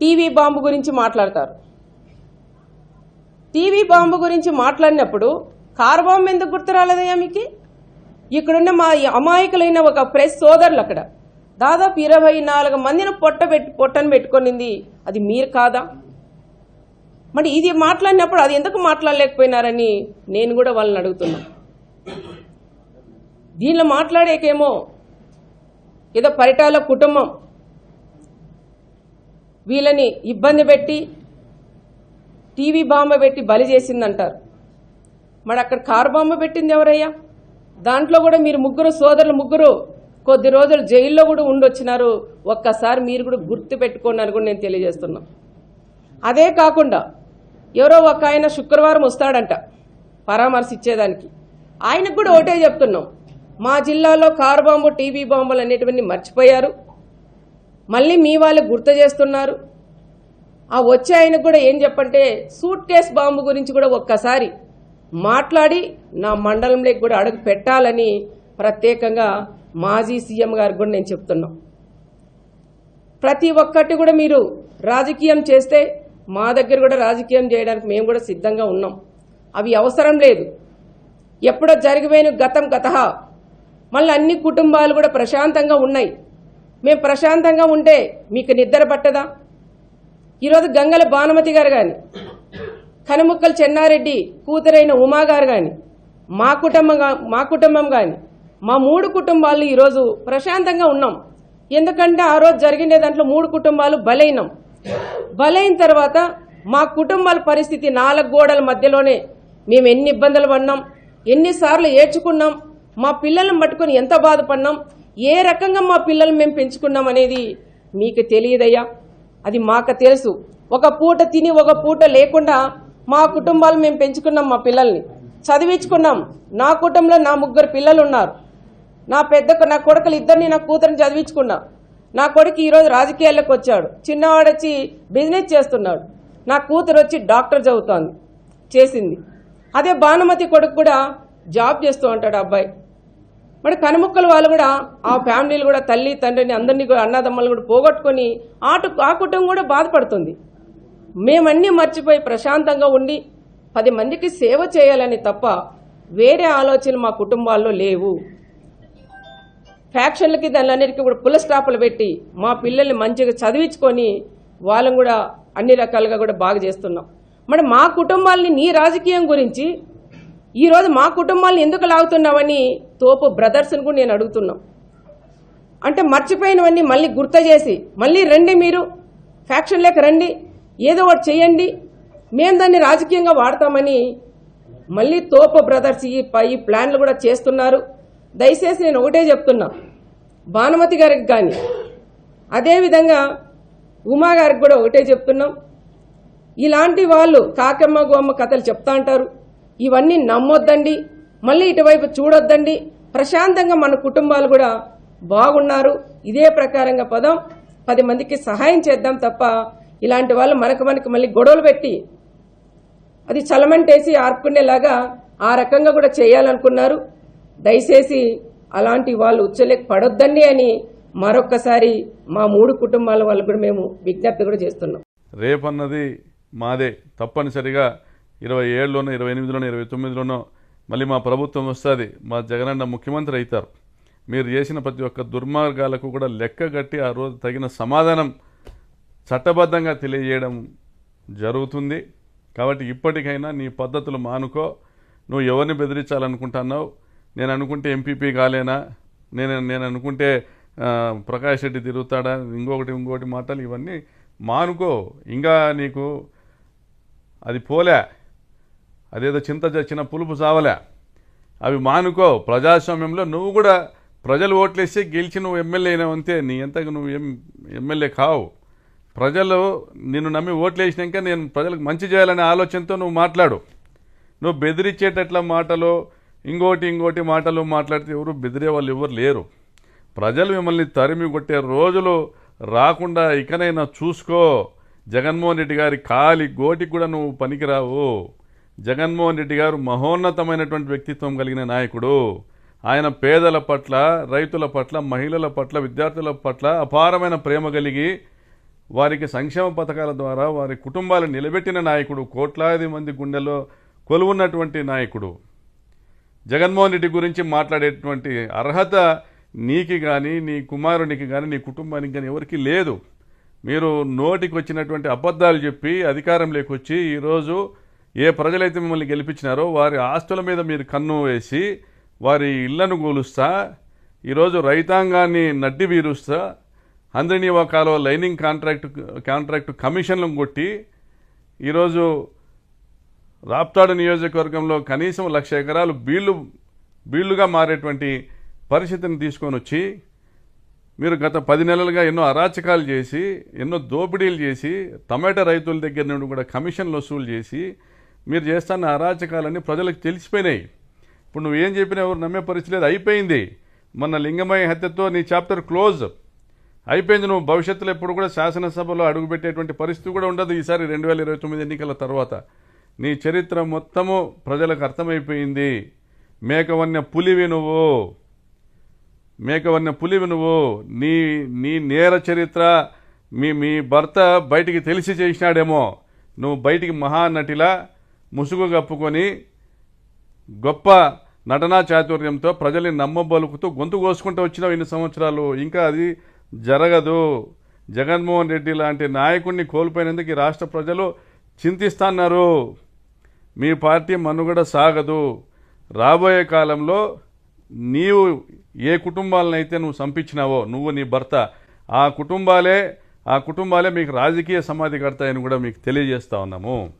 TV bomb గురించి మాట్లాడతారు. TV bomb గురించి మాట్లాడినప్పుడు కారు బాంబు ఎందుకు గుర్తు రాలేదయ్యా మీకు? ఇక్కడున్న మా అమాయకులైన ఒక ప్రెస్ సోదరులు అక్కడ. దాదాపు ఇరవై నాలుగు మందిని పొట్ట పెట్టి పొట్టను పెట్టుకునింది. అది మీరు కాదా? మరి ఇది మాట్లాడినప్పుడు అది ఎందుకు మాట్లాడలేకపోయినారని నేను కూడా వాళ్ళని అడుగుతున్నా. దీనిలో మాట్లాడేకేమో ఏదో పరిటాల కుటుంబం. వీళ్ళని ఇబ్బంది పెట్టి టీవీ బాంబ పెట్టి బలి చేసిందంటారు. మరి అక్కడ కారు బాంబ పెట్టింది ఎవరయ్యా? దాంట్లో కూడా మీరు ముగ్గురు సోదరులు ముగ్గురు కొద్ది రోజులు జైల్లో కూడా ఉండొచ్చినారు. ఒక్కసారి మీరు కూడా గుర్తు పెట్టుకోండి అని కూడా నేను తెలియజేస్తున్నా. అదే కాకుండా ఎవరో ఒక ఆయన శుక్రవారం వస్తాడంట పరామర్శ ఇచ్చేదానికి ఆయనకు కూడా ఒకటే చెప్తున్నాం. మా జిల్లాలో కారు బాంబు టీవీ బాంబులు అనేటివన్నీ మర్చిపోయారు. మళ్ళీ మీ వాళ్ళు గుర్తు చేస్తున్నారు. ఆ వచ్చే ఆయనకు కూడా ఏం చెప్పంటే సూట్ కేస్ బాంబు గురించి కూడా ఒక్కసారి మాట్లాడి నా మండలంలోకి కూడా అడుగు పెట్టాలని ప్రత్యేకంగా మాజీ సీఎం గారికి కూడా నేను చెప్తున్నా. ప్రతి ఒక్కటి కూడా మీరు రాజకీయం చేస్తే మా దగ్గర కూడా రాజకీయం చేయడానికి మేము కూడా సిద్ధంగా ఉన్నాం. అవి అవసరం లేదు. ఎప్పుడో జరిగిపోయిన గతం గత మళ్ళీ అన్ని కుటుంబాలు కూడా ప్రశాంతంగా ఉన్నాయి. మేము ప్రశాంతంగా ఉంటే మీకు నిద్ర పట్టదా? ఈరోజు గంగల భానుమతి గారు కానీ కనుముక్కల చెన్నారెడ్డి కూతురైన ఉమా గారు కానీ మా కుటుంబంగా మా కుటుంబం కానీ మా మూడు కుటుంబాలు ఈరోజు ప్రశాంతంగా ఉన్నాం. ఎందుకంటే ఆ రోజు జరిగిన దాంట్లో మూడు కుటుంబాలు బలైనం బలైన తర్వాత మా కుటుంబాల పరిస్థితి నాలుగు గోడల మధ్యలోనే మేము ఎన్ని ఇబ్బందులు పడినాం ఎన్నిసార్లు ఏడ్చుకున్నాం మా పిల్లలను పట్టుకొని ఎంత బాధపడినాం ఏ రకంగా మా పిల్లలు మేము పెంచుకున్నాం అనేది మీకు తెలియదయ్యా? అది మాకు తెలుసు. ఒక పూట తిని ఒక పూట లేకుండా మా కుటుంబాలు మేము పెంచుకున్నాం మా పిల్లల్ని. చదివించుకున్నాం. నా కుటుంబంలో నా ముగ్గురు పిల్లలు ఉన్నారు నా పెద్ద నా కొడుకులు ఇద్దరిని నా కూతురిని చదివించుకున్నా. నా కొడుకు ఈరోజు రాజకీయాల్లోకి వచ్చాడు. చిన్నవాడు వచ్చి బిజినెస్ చేస్తున్నాడు. నా కూతురు వచ్చి డాక్టర్ చదువుతోంది చేసింది. అదే భానుమతి కొడుకు కూడా జాబ్ చేస్తూ ఉంటాడు ఆ అబ్బాయి. మరి కనుముక్కల వాళ్ళు కూడా ఆ ఫ్యామిలీలు కూడా తల్లి తండ్రిని అందరినీ కూడా అన్నదమ్మలు కూడా పోగొట్టుకొని ఆటు ఆ కుటుంబం కూడా బాధపడుతుంది. మేమన్నీ మర్చిపోయి ప్రశాంతంగా ఉండి పది మందికి సేవ చేయాలని తప్ప వేరే ఆలోచనలు మా కుటుంబాల్లో లేవు. ఫ్యాక్షన్లకి దానిలన్నిటికీ కూడా పుల స్టాపులు పెట్టి మా పిల్లల్ని మంచిగా చదివించుకొని వాళ్ళని కూడా అన్ని రకాలుగా కూడా బాగా చేస్తున్నాం. మరి మా కుటుంబాలని నీ రాజకీయం గురించి ఈరోజు మా కుటుంబాలను ఎందుకు లాగుతున్నావని తోపు బ్రదర్స్ని కూడా నేను అడుగుతున్నాం. అంటే మర్చిపోయినవన్నీ మళ్ళీ గుర్తు చేసి మళ్ళీ రండి మీరు ఫ్యాక్షన్ లేక రండి ఏదో ఒకటి చేయండి మేము దాన్ని రాజకీయంగా వాడతామని మళ్ళీ తోపు బ్రదర్స్ ఈ ఈ ప్లాన్లు కూడా చేస్తున్నారు. దయచేసి నేను ఒకటే చెప్తున్నా. భానుమతి గారికి కానీ అదేవిధంగా ఉమా గారికి కూడా ఒకటే చెప్తున్నాం. ఇలాంటి వాళ్ళు కాకమ్మ గోమ్మ కథలు చెప్తా అంటారు. ఇవన్నీ నమ్మొద్దండి. మళ్ళీ ఇటువైపు చూడొద్దండి. ప్రశాంతంగా మన కుటుంబాలు కూడా బాగున్నారు. ఇదే ప్రకారంగా పదం పది మందికి సహాయం చేద్దాం తప్ప ఇలాంటి వాళ్ళు మనకు మనకి మళ్ళీ గొడవలు పెట్టి అది చలమంటేసి ఆర్పుకునేలాగా ఆ రకంగా కూడా చేయాలనుకున్నారు. దయచేసి అలాంటి వాళ్ళు ఉచ్చలేక పడొద్దండి అని మరొక్కసారి మా మూడు కుటుంబాల వాళ్ళు కూడా మేము విజ్ఞప్తి కూడా చేస్తున్నాం. రేపన్నది మాదే. తప్పనిసరిగా ఇరవై ఏడులోనో ఇరవై ఎనిమిదిలోనో ఇరవై తొమ్మిదిలోనో మళ్ళీ మా ప్రభుత్వం వస్తుంది. మా జగనన్న ముఖ్యమంత్రి అవుతారు. మీరు చేసిన ప్రతి ఒక్క దుర్మార్గాలకు కూడా లెక్క కట్టి ఆ రోజు తగిన సమాధానం చట్టబద్ధంగా తెలియజేయడం జరుగుతుంది. కాబట్టి ఇప్పటికైనా నీ పద్ధతులు మానుకో. నువ్వు ఎవరిని బెదిరించాలనుకుంటున్నావు? నేను అనుకుంటే ఎంపీపీ కాలేనా? నేను నేను అనుకుంటే ప్రకాష్ రెడ్డి తిరుగుతాడా? ఇంకొకటి ఇంకొకటి మాటలు ఇవన్నీ మానుకో. ఇంకా నీకు అది పోలే. అదేదో చింత చచ్చిన పులుపు చావలే. అవి మానుకో ప్రజాస్వామ్యంలో నువ్వు కూడా ప్రజలు ఓట్లేస్తే గెలిచి నువ్వు ఎమ్మెల్యే అయినావంతే నీ ఎంతగా నువ్వు ఎం ఎమ్మెల్యే కావు. ప్రజలు నిన్ను నమ్మి ఓట్లేసినాక నేను ప్రజలకు మంచి చేయాలనే ఆలోచనతో నువ్వు మాట్లాడు. నువ్వు బెదిరించేటట్ల మాటలు ఇంకోటి ఇంకోటి మాటలు మాట్లాడితే ఎవరు బెదిరే వాళ్ళు ఎవరు లేరు. ప్రజలు మిమ్మల్ని తరిమి కొట్టే రోజులు రాకుండా ఇకనైనా చూసుకో. జగన్మోహన్ రెడ్డి గారి కాలి గోటికి కూడా నువ్వు పనికిరావు. జగన్మోహన్ రెడ్డి గారు మహోన్నతమైనటువంటి వ్యక్తిత్వం కలిగిన నాయకుడు. ఆయన పేదల పట్ల రైతుల పట్ల మహిళల పట్ల విద్యార్థుల పట్ల అపారమైన ప్రేమ కలిగి వారికి సంక్షేమ పథకాల ద్వారా వారి కుటుంబాలను నిలబెట్టిన నాయకుడు కోట్లాది మంది గుండెలో కొలువున్నటువంటి నాయకుడు. జగన్మోహన్ రెడ్డి గురించి మాట్లాడేటువంటి అర్హత నీకి కానీ నీ కుమారునికి కానీ నీ కుటుంబానికి కానీ ఎవరికి లేదు. మీరు నోటికి వచ్చినటువంటి అబద్ధాలు చెప్పి అధికారం లేకొచ్చి ఈరోజు ఏ ప్రజలైతే మిమ్మల్ని గెలిపించినారో వారి ఆస్తుల మీద మీరు కన్ను వేసి వారి ఇళ్ళను కూలుస్తా ఈరోజు రైతాంగాన్ని నడ్డి వీరుస్తా అందరినీ కాలువ లైనింగ్ కాంట్రాక్ట్ కాంట్రాక్ట్ కమిషన్లను కొట్టి ఈరోజు రాప్తాడు నియోజకవర్గంలో కనీసం లక్ష ఎకరాలు బీళ్ళు బీళ్ళుగా మారేటువంటి పరిస్థితిని తీసుకొని వచ్చి మీరు గత పది నెలలుగా ఎన్నో అరాచకాలు చేసి ఎన్నో దోపిడీలు చేసి టమాటా రైతుల దగ్గర నుండి కూడా కమిషన్లు వసూలు చేసి మీరు చేస్తున్న అరాచకాలన్నీ ప్రజలకు తెలిసిపోయినాయి. ఇప్పుడు నువ్వేం చెప్పినా ఎవరు నమ్మే పరిస్థితి లేదు. అయిపోయింది. మొన్న లింగమయ్య హత్యతో నీ చాప్టర్ క్లోజ్. అయిపోయింది నువ్వు. భవిష్యత్తులో ఎప్పుడు కూడా శాసనసభలో అడుగుపెట్టేటువంటి పరిస్థితి కూడా ఉండదు ఈసారి రెండు వేల ఇరవై తొమ్మిది ఎన్నికల తర్వాత. నీ చరిత్ర మొత్తము ప్రజలకు అర్థమైపోయింది. మేకవన్య పులివి నువ్వు. మేకవన్య పులివి నువ్వు. నీ నీ నేర చరిత్ర మీ మీ భర్త బయటికి తెలిసి చేసినాడేమో. నువ్వు బయటికి మహానటిలా ముసుగు కప్పుకొని గొప్ప నటనా చాతుర్యంతో ప్రజల్ని నమ్మబలుకుతూ గొంతు కోసుకుంటూ వచ్చినావు ఇన్ని సంవత్సరాలు. ఇంకా అది జరగదు. జగన్మోహన్ రెడ్డి లాంటి నాయకుడిని కోల్పోయినందుకు ఈ రాష్ట్ర ప్రజలు చింతిస్తున్నారు. మీ పార్టీ మనుగడ సాగదు. రాబోయే కాలంలో నీవు ఏ కుటుంబాలనైతే నువ్వు సంపించినావో నువ్వు నీ భర్త ఆ కుటుంబాలే ఆ కుటుంబాలే మీకు రాజకీయ సమాధి కడతాయని కూడా మీకు తెలియజేస్తా ఉన్నాము.